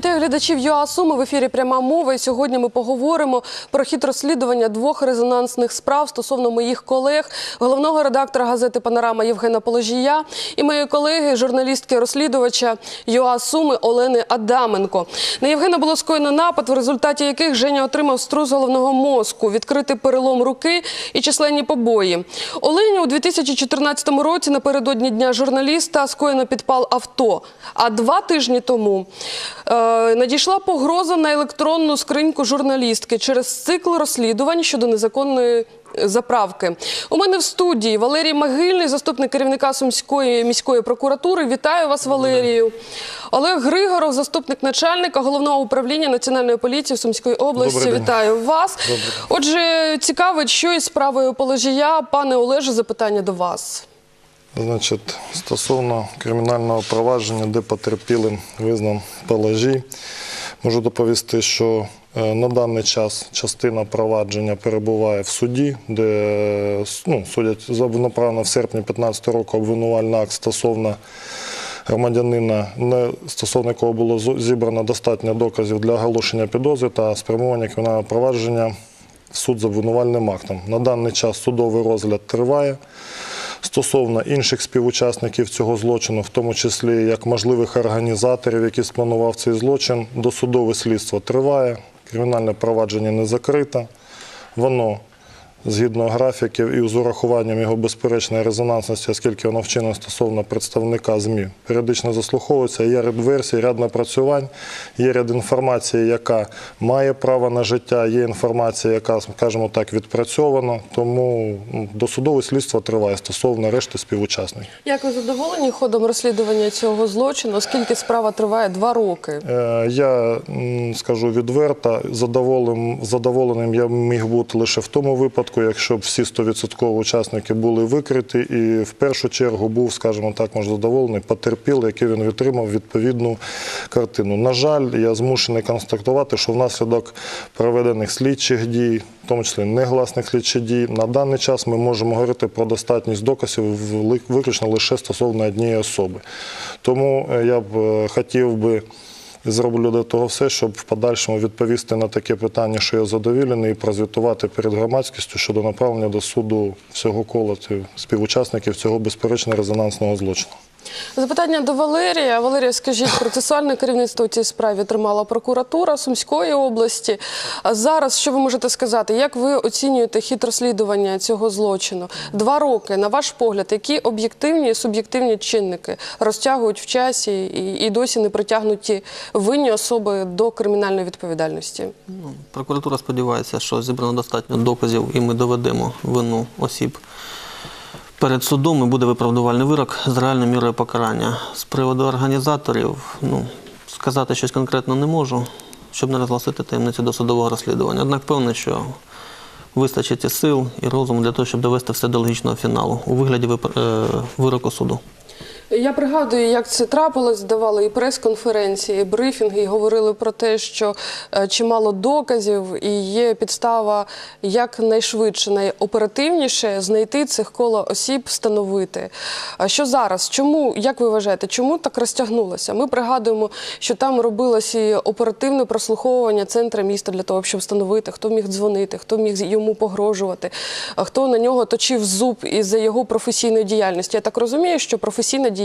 Вітаю глядачів ЮА Суми. В ефірі пряма мова. І сьогодні ми поговоримо про хід розслідування двох резонансних справ стосовно моїх колег, головного редактора газети Панорама Євгена Положія і моєї колеги, журналістки-розслідувача ЮА Суми Олени Адаменко. На Євгена було скоєно напад, в результаті яких Женя отримав струс головного мозку, відкритий перелом руки і численні побої. Олені у 2014 році напередодні дня журналіста скоєно підпал авто. А два тижні тому е, надійшла погроза на електронну скриньку журналістки через цикл розслідувань щодо незаконної. Заправки у мене в студії Валерій Могильний, заступник керівника Сумської міської прокуратури. Вітаю вас, Валерію. Олег Григоров, заступник начальника головного управління національної поліції Сумської області. Вітаю вас. Отже, цікавить, що із справою положія. Пане Олеже, запитання до вас. Значить, стосовно кримінального провадження, де потерпілим визнан Палажій, можу доповісти, що е, на даний час частина провадження перебуває в суді, де ну, судять за направлено в серпні 2015 року обвинувальний акт стосовно громадянина, не- стосовно якого було зібрано достатньо доказів для оголошення підозри та спрямування кримінального провадження в суд з обвинувальним актом. На даний час судовий розгляд триває. Стосовно інших співучасників цього злочину, в тому числі як можливих організаторів, які спланував цей злочин, досудове слідство триває, кримінальне провадження не закрите. Воно згідно графіків і з урахуванням його безперечної резонансності, оскільки воно вчинено стосовно представника ЗМІ, періодично заслуховується. Є ряд версій, ряд напрацювань, є ряд інформації, яка має право на життя, є інформація, яка, скажімо так, відпрацьована. Тому ну, досудове слідство триває стосовно решти співучасників. Як ви задоволені ходом розслідування цього злочину, оскільки справа триває два роки? Е, Я скажу відверто, задоволеним, задоволеним я міг бути лише в тому випадку, якщо б всі 100% учасники були викриті, і в першу чергу був, скажімо так, може задоволений потерпілий, який він отримав відповідну картину. На жаль, я змушений констатувати, що внаслідок проведених слідчих дій, в тому числі негласних слідчих дій, на даний час ми можемо говорити про достатність доказів виключно лише стосовно однієї особи. Тому е, я б е, хотів би. Зроблю для того все, щоб в подальшому відповісти на таке питання, що я задовілений, і прозвітувати перед громадськістю щодо направлення до суду всього кола співучасників цього безперечно резонансного злочину. Запитання до Валерія. Валерія, скажіть, процесуальне керівництво у цій справі тримала прокуратура Сумської області. А зараз що ви можете сказати? Як ви оцінюєте хід розслідування цього злочину? Два роки, на ваш погляд, які об'єктивні і суб'єктивні чинники розтягують в часі і, і досі не притягнуті винні особи до кримінальної відповідальності? Ну, прокуратура сподівається, що зібрано достатньо доказів, і ми доведемо вину осіб перед судом і буде виправдувальний вирок з реальною мірою покарання. З приводу організаторів, ну, сказати щось конкретно не можу, щоб не розгласити таємницю досудового розслідування. Однак певне, що вистачить і сил і розуму для того, щоб довести все до логічного фіналу у вигляді е, вироку суду. Я пригадую, як це трапилось, давали і прес-конференції, і брифінги, і говорили про те, що е, чимало доказів і є підстава якнайшвидше, найоперативніше знайти цих коло осіб, встановити. А що зараз? Чому, як ви вважаєте, чому так розтягнулося? Ми пригадуємо, що там робилось і оперативне прослуховування центра міста для того, щоб встановити, хто міг дзвонити, хто міг йому погрожувати, хто на нього точив зуб із-за його професійної діяльності. Я так розумію, що професійна діяльність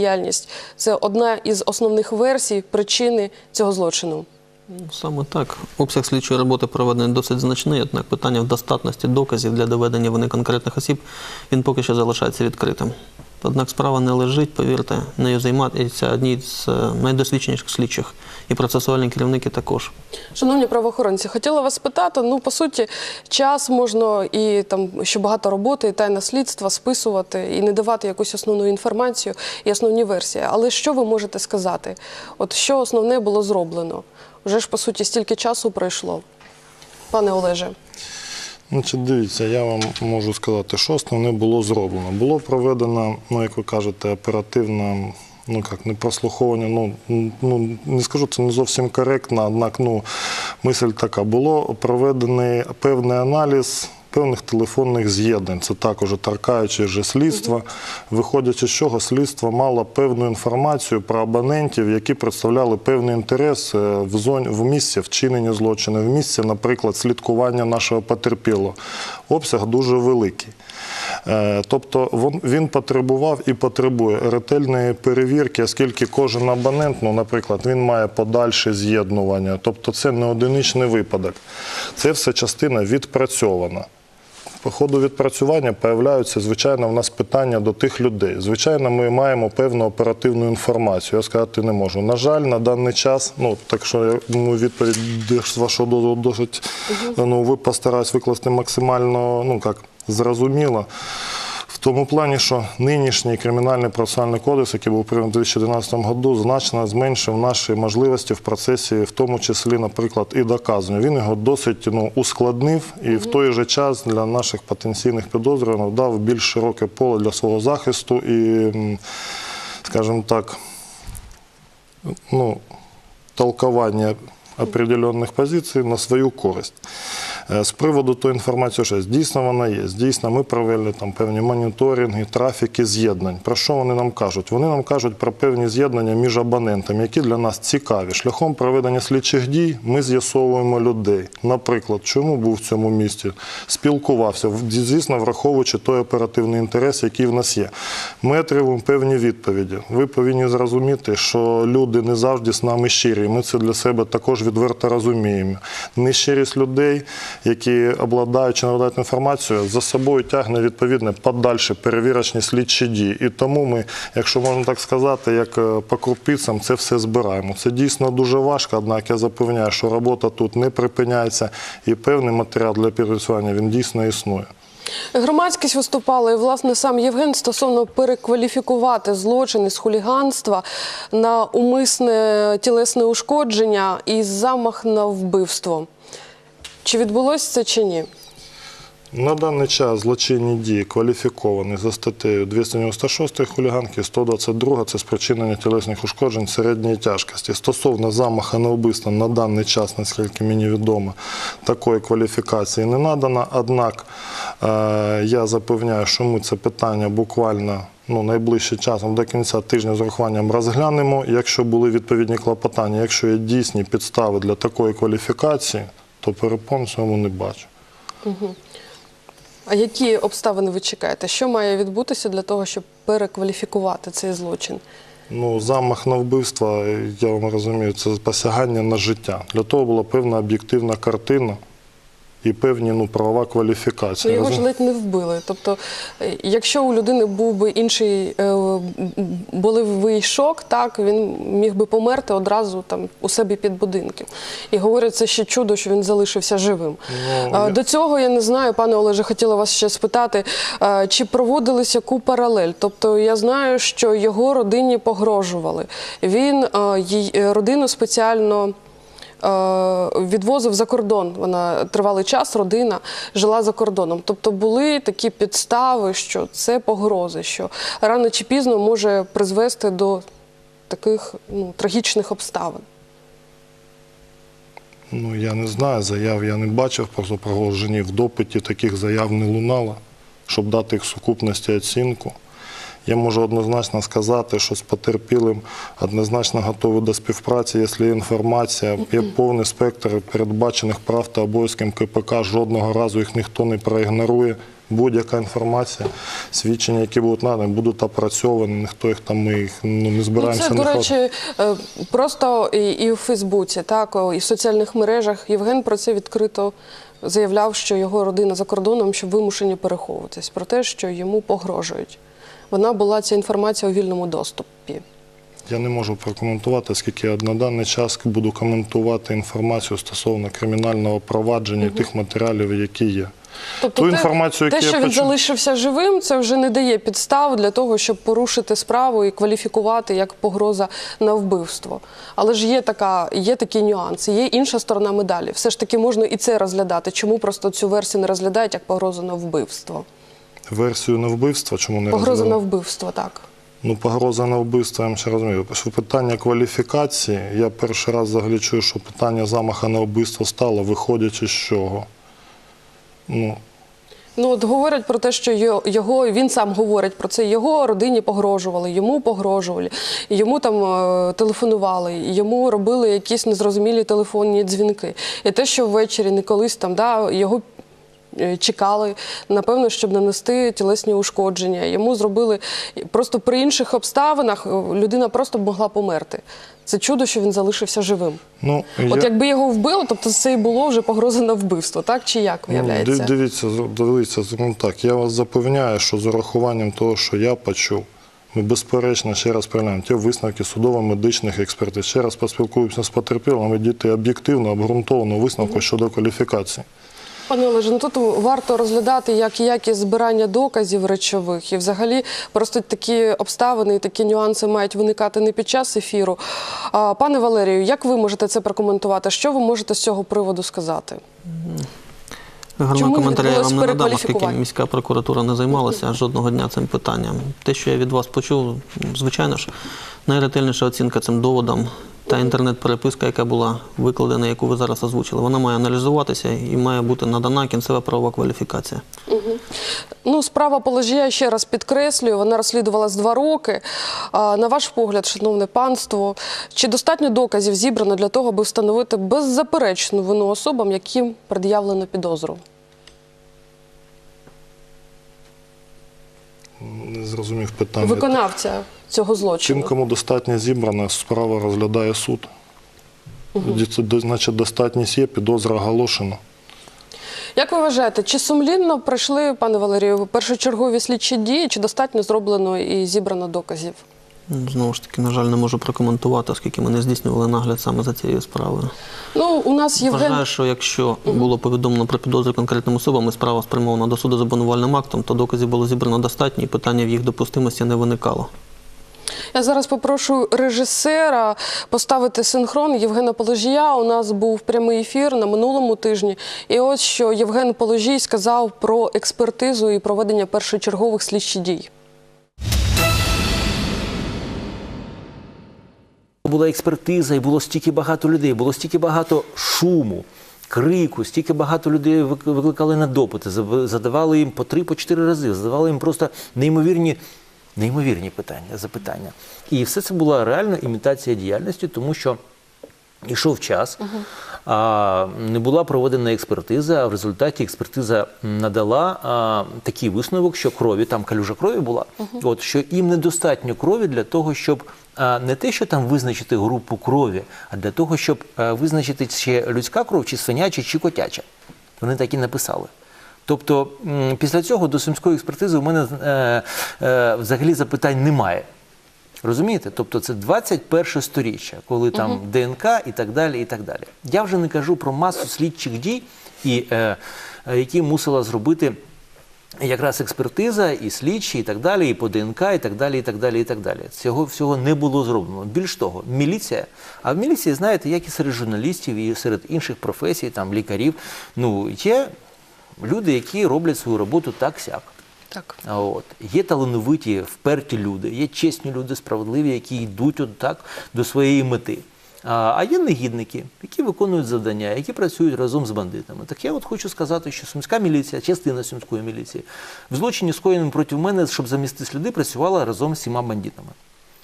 це одна із основних версій причини цього злочину. Ну, Саме так. Обсяг слідчої роботи проведений досить значний, однак питання в достатності доказів для доведення вони конкретних осіб він поки що залишається відкритим. Однак справа не лежить, повірте, нею займаються одні з е, найдосвідченіших слідчих і процесуальні керівники також. Шановні правоохоронці, хотіла вас спитати. Ну, по суті, час можна і там ще багато роботи, і тайне слідства списувати і не давати якусь основну інформацію і основні версії. Але що ви можете сказати? От що основне було зроблено? Вже ж по суті стільки часу пройшло, пане Олеже. Значить, дивіться, я вам можу сказати, що основне було зроблено. Було проведено, ну як ви кажете, оперативне, ну як не прослуховування. Ну ну не скажу, це не зовсім коректно, однак ну мисль така. Було проведений певний аналіз певних телефонних з'єднань. Це також торкаючи вже слідства. Виходячи з чого, слідство мало певну інформацію про абонентів, які представляли певний інтерес е, в зоні в місці вчинення злочину, в місці, наприклад, слідкування нашого потерпілого. Обсяг дуже великий. Е, Тобто він потребував і потребує ретельної перевірки, оскільки кожен абонент, ну, наприклад, він має подальше з'єднування. Тобто це не одиничний випадок. Це все частина відпрацьована. По ходу відпрацювання появляються, звичайно, в нас питання до тих людей. Звичайно, ми маємо певну оперативну інформацію. Я сказати не можу. На жаль, на даний час, ну так що я думаю, відповідь з вашого дозволу досить ну, ви постараюсь викласти максимально ну, як, зрозуміло. Тому плані, що нинішній кримінальний процесуальний кодекс, який був прийнятий у 2011 році, значно зменшив наші можливості в процесі, в тому числі, наприклад, і доказування. Він його досить ну, ускладнив і в той же час для наших потенційних підозрюваних дав більш широке поле для свого захисту і, скажімо так, ну, толковання определенних позицій на свою користь. Е, З приводу тої інформації, що дійсно вона є. Дійсно, ми провели там певні моніторинги, трафіки з'єднань. Про що вони нам кажуть? Вони нам кажуть про певні з'єднання між абонентами, які для нас цікаві. Шляхом проведення слідчих дій ми з'ясовуємо людей. Наприклад, чому був в цьому місті, спілкувався, звісно, враховуючи той оперативний інтерес, який в нас є. Ми отримуємо певні відповіді. Ви повинні зрозуміти, що люди не завжди з нами щирі. Ми це для себе також відверто розуміємо. Нещирість людей, які обладають чи надають інформацію, за собою тягне відповідне подальші перевірочні слідчі дії. І тому ми, якщо можна так сказати, як е, по крупицям це все збираємо. Це дійсно дуже важко, однак я запевняю, що робота тут не припиняється, і певний матеріал для підпрацювання він дійсно існує. Громадськість виступала, і власне сам Євген стосовно перекваліфікувати злочин із хуліганства на умисне тілесне ушкодження і замах на вбивство. Чи відбулося це чи ні? На даний час злочинні дії кваліфіковані за статтею 296 хуліганки, 122 це спричинення тілесних ушкоджень середньої тяжкості. Стосовно замаха на вбивство на даний час, наскільки мені відомо, такої кваліфікації не надано. Однак е, я запевняю, що ми це питання буквально ну, найближчим часом до кінця тижня з урахуванням розглянемо. Якщо були відповідні клопотання, якщо є дійсні підстави для такої кваліфікації, то перепон в цьому не бачу. А які обставини ви чекаєте? Що має відбутися для того, щоб перекваліфікувати цей злочин? Ну, замах на вбивство, я вам розумію, це посягання на життя. Для того була певна об'єктивна картина і певні ну, правова Ну, кваліфікація. його ж ледь не вбили. Тобто, е, якщо у людини був би інший е, болевий шок, так він міг би померти одразу там у себе під будинком. І говорять, це ще чудо, що він залишився живим. Ну, До цього я не знаю, пане Олеже, хотіла вас ще спитати, е, чи проводились яку паралель? Тобто я знаю, що його родині погрожували. Він їй родину спеціально. Е, Відвозив за кордон. Вона тривалий час, родина жила за кордоном. Тобто були такі підстави, що це погрози, що рано чи пізно може призвести до таких ну, трагічних обставин. Ну, я не знаю, заяв я не бачив, просто погрожені в допиті таких заяв не лунало, щоб дати їх сукупності оцінку. Я можу однозначно сказати, що з потерпілим однозначно готовий до співпраці, якщо є інформація, є повний спектр передбачених прав та обов'язків КПК, жодного разу їх ніхто не проігнорує. Будь-яка інформація, свідчення, які будуть надані, будуть опрацьовані, ніхто їх там, ми їх ну, не Ну, збираємося. це, до речі, е, просто і, і в Фейсбуці, так, і в соціальних мережах Євген про це відкрито заявляв, що його родина за кордоном, що вимушені переховуватись, про те, що йому погрожують. Вона була ця інформація у вільному доступі. Я не можу прокоментувати, оскільки я на даний час буду коментувати інформацію стосовно кримінального провадження і тих матеріалів, які є. Тобто Ту те, інформацію, те, що він почув- залишився живим, це вже не дає підстав для того, щоб порушити справу і кваліфікувати як погроза на вбивство. Але ж є така, є такі нюанси, є інша сторона медалі. Все ж таки можна і це розглядати. Чому просто цю версію не розглядають як погрозу на вбивство? Версію на вбивство, чому не Погроза на вбивство, так. Ну, погроза на вбивство, я вам ще розумію. Що питання кваліфікації, я перший раз взагалі чую, що питання замаха на вбивство стало, виходячи з чого. Ну, Ну от говорять про те, що його він сам говорить про це. Його родині погрожували, йому погрожували, йому там е, телефонували, йому робили якісь незрозумілі телефонні дзвінки. І те, що ввечері не колись там да його. Е, Чекали, напевно, щоб нанести тілесні ушкодження. Йому зробили просто при інших обставинах е, людина просто б могла померти. Це чудо, що він залишився живим. Ну, От я- якби його вбили, тобто це і було вже погроза на вбивство, так чи як Ну, виявляється? ди- Дивіться, дивіться, ну так, я вас запевняю, що з урахуванням того, що я почув, ми безперечно ще раз переглянемо ті висновки судово-медичних експертиз. Ще раз поспілкуємося з потерпілим і діти об'єктивно, обґрунтовану висновку щодо кваліфікації. Пане Олеже, ну тут варто розглядати як якість збирання доказів речових, і взагалі просто такі обставини і такі нюанси мають виникати не під час ефіру. А, пане Валерію, як ви можете це прокоментувати? Що ви можете з цього приводу сказати? Гарного коментаря я вам не надам, оскільки міська прокуратура не займалася жодного дня цим питанням. Те, що я від вас почув, звичайно ж, найретельніша оцінка цим доводам та інтернет-переписка, яка була викладена, яку ви зараз озвучили, вона має аналізуватися і має бути надана кінцева правова кваліфікація. Ну, справа Положія, ще раз підкреслюю, вона розслідувалась два роки. А, на ваш погляд, шановне панство, чи достатньо доказів зібрано для того, аби встановити беззаперечну вину особам, яким пред'явлено підозру? Не зрозумів питання. Виконавця цього Тим, кому достатньо зібрана, справа розглядає суд. Значить, достатність є, підозра оголошена. Як ви вважаєте, чи сумлінно пройшли, пане Валерію, першочергові слідчі дії, чи достатньо зроблено і зібрано доказів? Знову ж таки, на жаль, не можу прокоментувати, оскільки ми не здійснювали нагляд саме за цією справою. Ну, у нас Євген Вважаю, що якщо було повідомлено про підозру конкретним особам і справа спрямована до суду з обвинувальним актом, то доказів було зібрано достатньо і питання в їх допустимості не виникало. Я зараз попрошу режисера поставити синхрон Євгена Положія. У нас був прямий ефір на минулому тижні. І ось що Євген Положій сказав про експертизу і проведення першочергових слідчих дій. Була експертиза, і було стільки багато людей, було стільки багато шуму, крику, стільки багато людей викликали на допити, задавали їм по три, по чотири рази, задавали їм просто неймовірні, неймовірні питання, запитання. І все це була реальна імітація діяльності, тому що Ішов час, а, не була проведена експертиза, а в результаті експертиза надала а, такий висновок, що крові, там калюжа крові була, от, що їм недостатньо крові для того, щоб а, не те, що там визначити групу крові, а для того, щоб а, визначити, чи людська кров, чи свиняча, чи котяча. Вони так і написали. Тобто, після цього до сумської експертизи у мене е, е, взагалі запитань немає. Розумієте? Тобто це 21 сторіччя, коли там ДНК і так далі. і так далі. Я вже не кажу про масу слідчих дій, і, е, які мусила зробити якраз експертиза, і слідчі, і так далі, і по ДНК, і так далі. і так далі, і так далі. Цього всього не було зроблено. Більш того, міліція. А в міліції, знаєте, як і серед журналістів, і серед інших професій, там лікарів, ну є люди, які роблять свою роботу так-сяк. Так. От. Є талановиті, вперті люди, є чесні люди, справедливі, які йдуть от так до своєї мети. А є негідники, які виконують завдання, які працюють разом з бандитами. Так я от хочу сказати, що сумська міліція, частина сумської міліції, в злочині скоєному проти мене, щоб замістити сліди, працювала разом з всіма бандитами.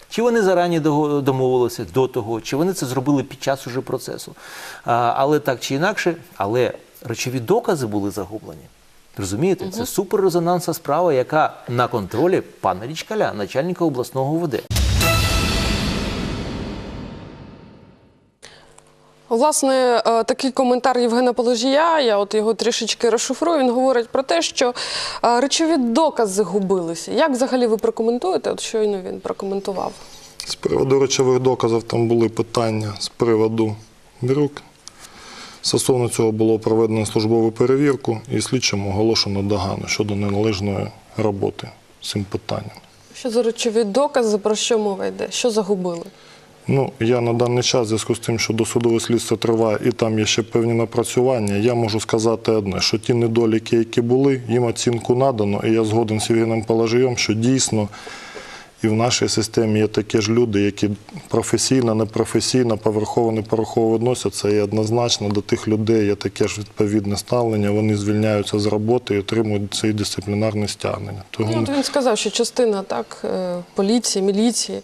Чи вони зарані домовилися до того, чи вони це зробили під час уже процесу. Але так чи інакше, але речові докази були загублені. Розумієте, це суперрезонансна справа, яка на контролі пана Річкаля, начальника обласного УВД. Власне, е, такий коментар Євгена Положія, я от його трішечки розшифрую. Він говорить про те, що е, речові докази губилися. Як взагалі ви прокоментуєте? От щойно він прокоментував. З приводу речових доказів там були питання з приводу Бірюк. Стосовно цього було проведено службову перевірку і слідчим оголошено догану щодо неналежної роботи з цим питанням. Що за речові докази, про що мова йде? Що загубили? Ну, я на даний час, в зв'язку з тим, що досудове слідство триває і там є ще певні напрацювання, я можу сказати одне, що ті недоліки, які були, їм оцінку надано, і я згоден з Євгеном Положієм, що дійсно І в нашій системі є такі ж люди, які професійно, непрофесійно, поверхово, непорохово відносяться. І однозначно до тих людей є таке ж відповідне ставлення. Вони звільняються з роботи і отримують ці дисциплінарні стягнення. Тому Ну, от він сказав, що частина так е, поліції, міліції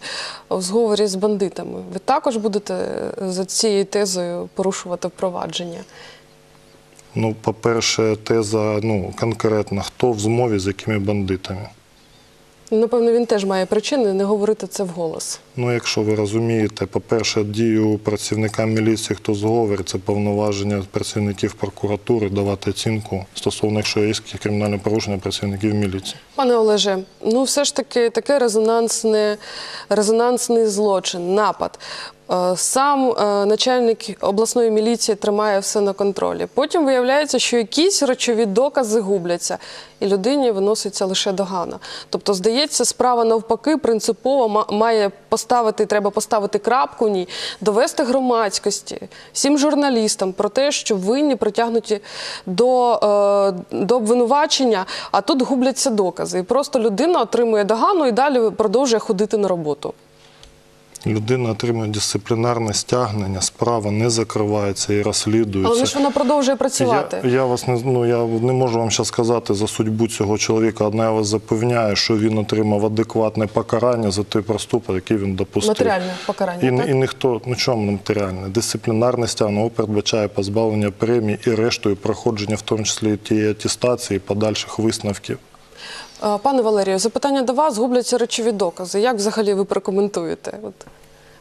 в зговорі з бандитами. Ви також будете е, за цією тезою порушувати впровадження? Ну, по-перше, теза ну, конкретна, хто в змові з якими бандитами. Напевно, він теж має причини не говорити це вголос. Ну, якщо ви розумієте, по-перше, дію працівника міліції, хто зговорить, це повноваження працівників прокуратури давати оцінку стосовно, якщо є кримінальне порушення працівників міліції. Пане Олеже, ну все ж таки таке резонансне, резонансний злочин, напад. Е, Сам е, начальник обласної міліції тримає все на контролі. Потім виявляється, що якісь речові докази губляться, і людині виноситься лише догана. Тобто, здається, справа навпаки принципово ма- має поставити, треба поставити крапку ній, довести громадськості, всім журналістам про те, що винні притягнуті до, е, до обвинувачення, а тут губляться докази. І просто людина отримує догану і далі продовжує ходити на роботу. Людина отримує дисциплінарне стягнення, справа не закривається і розслідується. Але ж вона продовжує працювати. Я, я вас не ну я не можу вам зараз сказати за судьбу цього чоловіка. Одна я вас запевняю, що він отримав адекватне покарання за той проступок, який він допустив. Матеріальне покарання, І, так? і ніхто ну чому не матеріальне. Дисциплінарне стягнення передбачає позбавлення премії і рештою проходження, в тому числі тієї атестації, подальших висновків. Е, Пане Валерію, запитання до вас губляться речові докази. Як взагалі ви прокоментуєте? От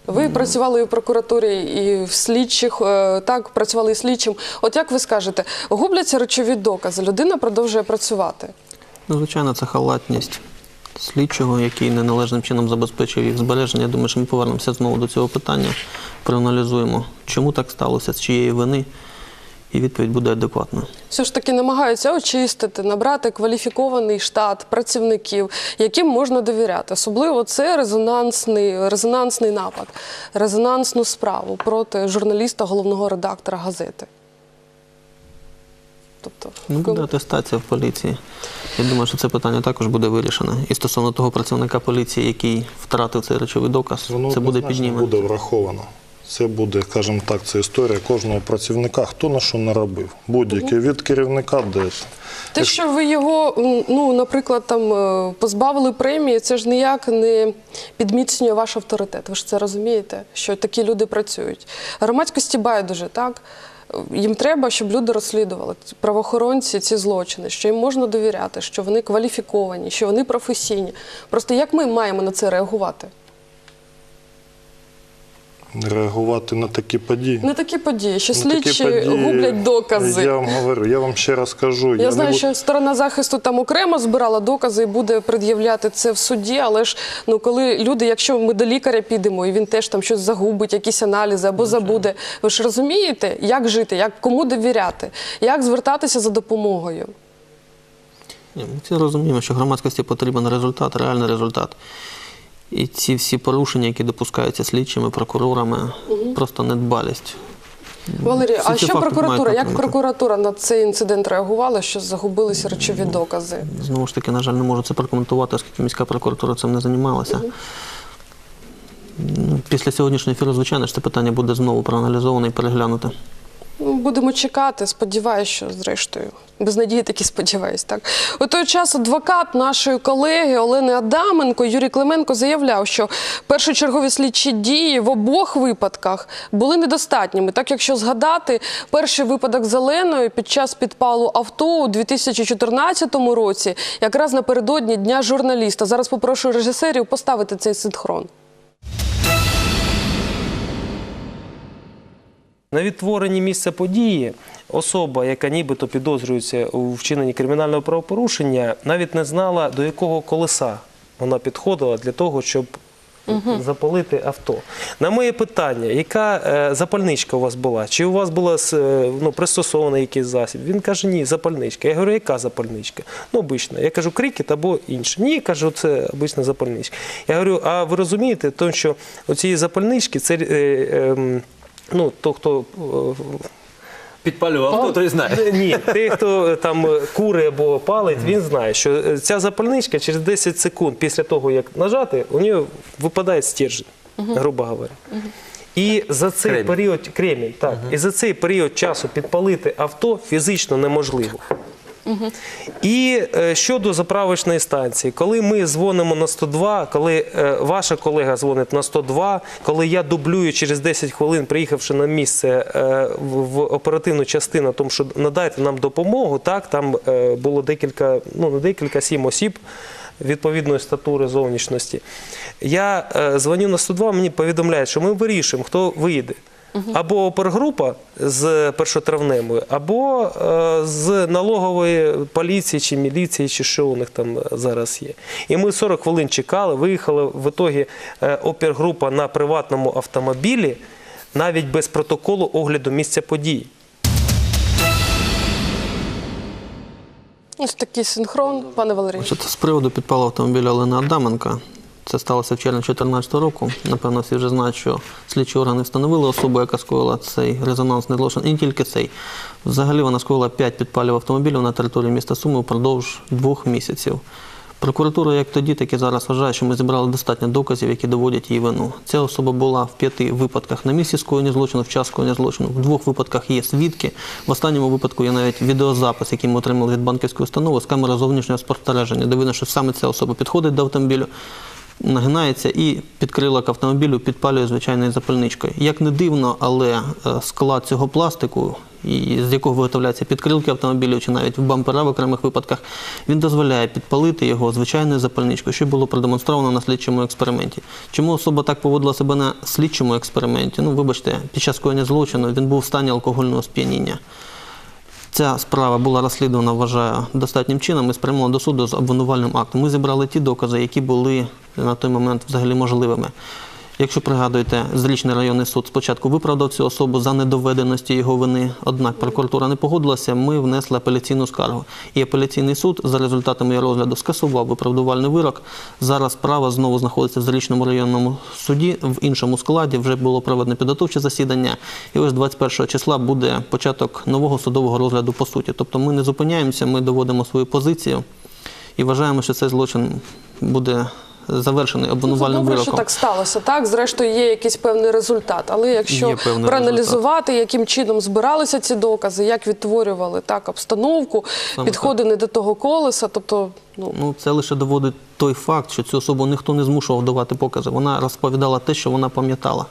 ви працювали і в прокуратурі, і в слідчих, е, так, працювали і слідчим. От як ви скажете, губляться речові докази, людина продовжує працювати. Ну, звичайно, це халатність слідчого, який неналежним чином забезпечив їх збереження. Я думаю, що ми повернемося знову до цього питання, проаналізуємо, чому так сталося, з чиєї вини, і відповідь буде адекватною. Все ж таки намагаються очистити, набрати кваліфікований штат працівників, яким можна довіряти. Особливо це резонансний, резонансний напад, резонансну справу проти журналіста, головного редактора газети. Тобто, Ну, буде атестація в поліції. Я думаю, що це питання також буде вирішено. І стосовно того працівника поліції, який втратив цей речовий доказ, Воно це буде однозначно піднімено. буде враховано. Це буде, скажімо так, це історія кожного працівника, хто на що наробив. Будь-який від керівника до Те, що ви його, ну, наприклад, там е, позбавили премії, це ж ніяк не підміцнює ваш авторитет. Ви ж це розумієте, що такі люди працюють. Громадськості байдуже, так? Їм треба, щоб люди розслідували ці правоохоронці ці злочини, що їм можна довіряти, що вони кваліфіковані, що вони професійні. Просто як ми маємо на це реагувати? Реагувати на такі події. На такі події, що На такі слідчі події, гублять докази. Я вам говорю, я вам ще раз кажу. Я не знаю, буду- що сторона захисту там окремо збирала докази і буде пред'являти це в суді. Але ж ну коли люди, якщо ми до лікаря підемо, і він теж там щось загубить, якісь аналізи або забуде, ви ж розумієте, як жити, як кому довіряти, як звертатися за допомогою. Ні, Ми всі розуміємо, що громадськості потрібен результат, реальний результат. І ці всі порушення, які допускаються слідчими, прокурорами, просто недбалість. Валерій, Всі а що прокуратура? Як прокуратура на цей інцидент реагувала, що загубилися речові докази? Знову ж таки, на жаль, не можу це прокоментувати, оскільки міська прокуратура цим не займалася. Ну, Після сьогоднішнього ефіру, звичайно, ж це питання буде знову проаналізоване і переглянуте. Ну, Будемо чекати. Сподіваюся, що зрештою. Без надії таки сподіваюсь. Так у той час адвокат нашої колеги Олени Адаменко Юрій Клименко заявляв, що першочергові слідчі дії в обох випадках були недостатніми. Так, якщо згадати перший випадок з Оленою під час підпалу авто у 2014 році, якраз напередодні дня журналіста. Зараз попрошу режисерів поставити цей синхрон. На відтворенні місця події особа, яка нібито підозрюється у вчиненні кримінального правопорушення, навіть не знала, до якого колеса вона підходила для того, щоб запалити авто. На моє питання, яка е, запальничка у вас була? Чи у вас була е, ну, пристосований якийсь засіб? Він каже, ні, запальничка. Я говорю, яка запальничка? Ну, обична. Я кажу, крикет або інше. Ні, кажу, це обична запальничка. Я говорю, а ви розумієте, тому що оці запальнички це. Е, ем, ну, то, хто е, підпалював авто, той знає. Е, Ні, той, хто е, там кури або палить, він знає, що ця запальничка через 10 секунд після того, як нажати, у нього випадає стержень, грубо говоря. І за цей Кремінь. період кремінь, так, і за цей період часу підпалити авто фізично неможливо. І е, щодо заправочної станції, коли ми дзвонимо на 102, коли е, ваша колега дзвонить на 102, коли я дублюю через 10 хвилин, приїхавши на місце е, в, оперативну частину, тому що надайте нам допомогу, так там було декілька, ну не декілька сім осіб. Відповідної статури зовнішності. Я дзвоню на 102, мені повідомляють, що ми вирішуємо, хто виїде. Або опергрупа з першотравневої, або е, з налогової поліції чи міліції, чи що у них там зараз є. І ми 40 хвилин чекали, виїхали в ітогі е, опергрупа на приватному автомобілі, навіть без протоколу огляду місця події. Ось такий синхрон, пане Валерій. Значить, з приводу підпалу автомобіля Олени Адаменка. Це сталося в червні 2014 року. Напевно, всі вже знають, що слідчі органи встановили особу, яка скоїла цей резонансний злочин, і не тільки цей. Взагалі вона скоїла 5 підпалів автомобілів на території міста Суми впродовж двох місяців. Прокуратура як тоді, так і зараз вважає, що ми зібрали достатньо доказів, які доводять її вину. Ця особа була в п'яти випадках на місці скоєння злочину, в час скоєння злочину. В двох випадках є свідки. В останньому випадку є навіть відеозапис, який ми отримали від банківської установи з камери зовнішнього спостереження, де видно, що саме ця особа підходить до автомобілю, нагинається і під крилок автомобілю підпалює звичайною запальничкою. Як не дивно, але е, склад цього пластику, з якого виготовляються підкрилки автомобілів чи навіть в бампера в окремих випадках, він дозволяє підпалити його звичайною запальничкою, що було продемонстровано на слідчому експерименті. Чому особа так поводила себе на слідчому експерименті? Ну, вибачте, під час скоєння злочину він був в стані алкогольного сп'яніння. Ця справа була розслідувана, вважаю, достатнім чином і спрямована до суду з обвинувальним актом. Ми зібрали ті докази, які були на той момент взагалі можливими. Якщо пригадуєте, Зрічний районний суд спочатку виправдав цю особу за недоведеності його вини, однак прокуратура не погодилася, ми внесли апеляційну скаргу. І апеляційний суд за результатами розгляду скасував виправдувальний вирок. Зараз справа знову знаходиться в Зрічному районному суді в іншому складі. Вже було проведено підготовче засідання. І ось 21 числа буде початок нового судового розгляду по суті. Тобто ми не зупиняємося, ми доводимо свою позицію і вважаємо, що цей злочин буде завершений Ну, вироком. обвинувальним добре, що так сталося. Так, зрештою, є якийсь певний результат. Але якщо проаналізувати, результат. яким чином збиралися ці докази, як відтворювали так обстановку, Саме підходи не до того колеса, тобто ну Ну, це лише доводить той факт, що цю особу ніхто не змушував давати покази. Вона розповідала те, що вона пам'ятала.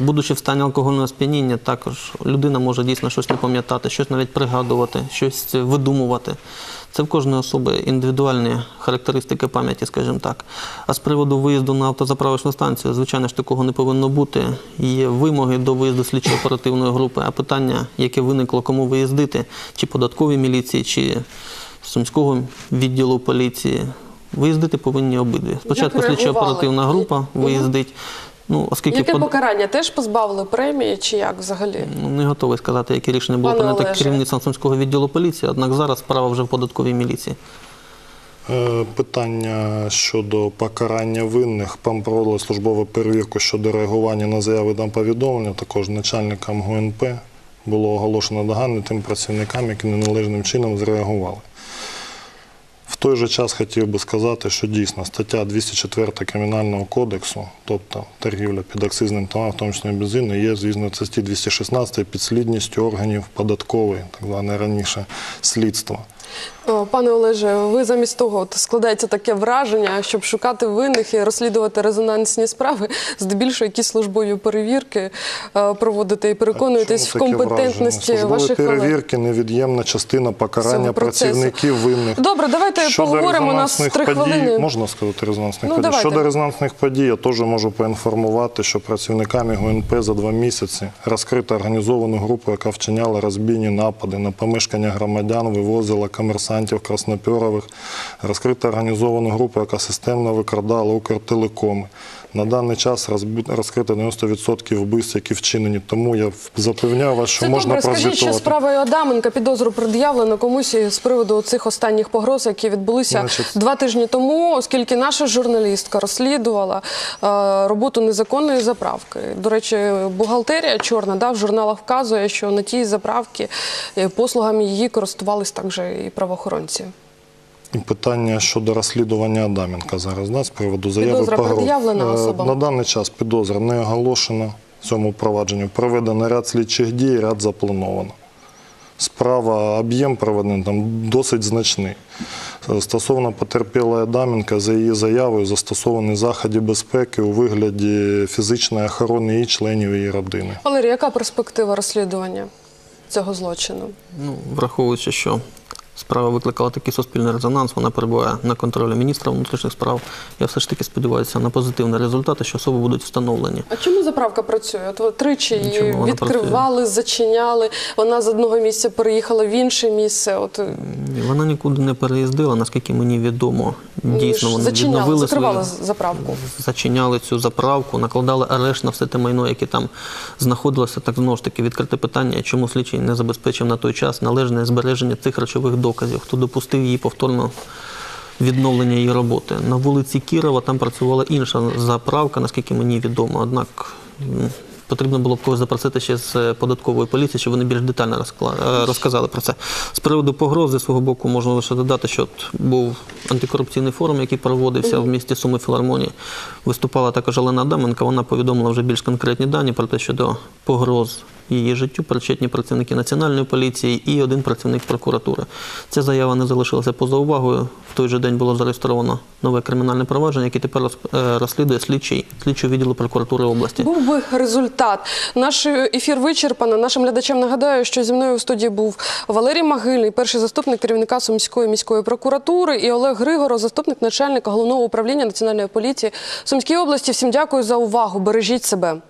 Будучи в стані алкогольного сп'яніння, також людина може дійсно щось не пам'ятати, щось навіть пригадувати, щось видумувати. Це в кожної особи індивідуальні характеристики пам'яті, скажімо так. А з приводу виїзду на автозаправочну станцію, звичайно ж, такого не повинно бути. Є вимоги до виїзду слідчо-оперативної групи, а питання, яке виникло, кому виїздити, чи податковій міліції, чи Сумського відділу поліції. Виїздити повинні обидві. Спочатку слідчо-оперативна група виїздить. Ну, оскільки яке под- покарання теж позбавили премії, чи як взагалі? Ну, не готовий сказати, які рішення було Пане прийнято Олеже. керівництвом Сумського відділу поліції, однак зараз справа вже в податковій міліції. Е, Питання щодо покарання винних. Пам проводили службову перевірку щодо реагування на заяви та повідомлення. Також начальникам ГУНП було оголошено догани тим працівникам, які неналежним чином зреагували. Той же час хотів би сказати, що дійсно стаття 204 Кримінального кодексу, тобто торгівля під акцизним товаром, в тому числі бензину, є, звісно, це статті 216 підслідністю органів податкової, так зване раніше слідства. О, Пане Олеже, ви замість того, от складається таке враження, щоб шукати винних і розслідувати резонансні справи, здебільшого якісь службові перевірки е, проводите і переконуєтесь в Чому таке компетентності враження? ваших Службові колег. перевірки невід'ємна частина покарання Цього процесу. працівників винних. Добре, давайте поговоримо. У нас резонансних три подій, хвилини. Можна сказати резонансних Ну, подій? давайте. Щодо резонансних подій, я теж можу поінформувати, що працівниками ГУНП за два місяці розкрита організовану групу, яка вчиняла розбійні напади на помешкання громадян, вивозила комерсантів краснопьорових. Розкрита організована група, яка системно викрадала Укртелекоми. На даний час розкрито 90% вбивств, які вчинені. Тому я запевняю вас, що Це можна добре. Скажіть, що справою Адаменка підозру пред'явлено комусь з приводу цих останніх погроз, які відбулися Значить- два тижні тому, оскільки наша журналістка розслідувала е, роботу незаконної заправки. До речі, бухгалтерія чорна да, в журналах вказує, що на тій заправці е, послугами її користувались також і правоохоронці. І питання щодо розслідування Адаменка зараз, да, з приводу заяви Підозра пред'явлена Е. На даний час підозра не оголошена в цьому провадженню. Проведено ряд слідчих дій, ряд заплановано. Справа, об'єм проведений там досить значний. Е, Стосовно потерпілої Адаменка, за її заявою застосовані заходи безпеки у вигляді фізичної охорони і членів її родини. Валерій, яка перспектива розслідування цього злочину? Ну, враховуючи, що справа викликала такий суспільний резонанс, вона перебуває на контролі міністра внутрішніх справ. Я все ж таки сподіваюся на позитивний результат, і що особи будуть встановлені. А чому заправка працює? От тричі її відкривали, зачиняли. Вона з одного місця переїхала в інше місце. От е, Вона нікуди не переїздила, наскільки мені відомо. Дійсно, вони зачиняли, відновили закривали свою- заправку. зачиняли цю заправку, накладали арешт на все те майно, яке там знаходилося. Так знову ж таки відкрите питання, чому слідчий не забезпечив на той час належне збереження цих речових доказів, хто допустив її повторно відновлення її роботи. На вулиці Кірова там працювала інша заправка, наскільки мені відомо. Однак потрібно було б когось запросити ще з е, податкової поліції, щоб вони більш детально розкла- е, розказали про це. З приводу погрози свого боку можна лише додати, що от був антикорупційний форум, який проводився в місті Суми Філармонії. Виступала також Олена Адаменка. Вона повідомила вже більш конкретні дані про те, що до погроз її життю причетні працівники національної поліції і один працівник прокуратури. Ця заява не залишилася поза увагою. В той же день було зареєстровано нове кримінальне провадження, яке тепер е, розслідує слідчий слідчого відділу прокуратури області. Був би результат. Наш ефір вичерпано. Нашим глядачам нагадаю, що зі мною в студії був Валерій Могильний, перший заступник керівника Сумської міської прокуратури, і Олег Григоро, заступник начальника головного управління національної поліції Сумській області. Всім дякую за увагу. Бережіть себе.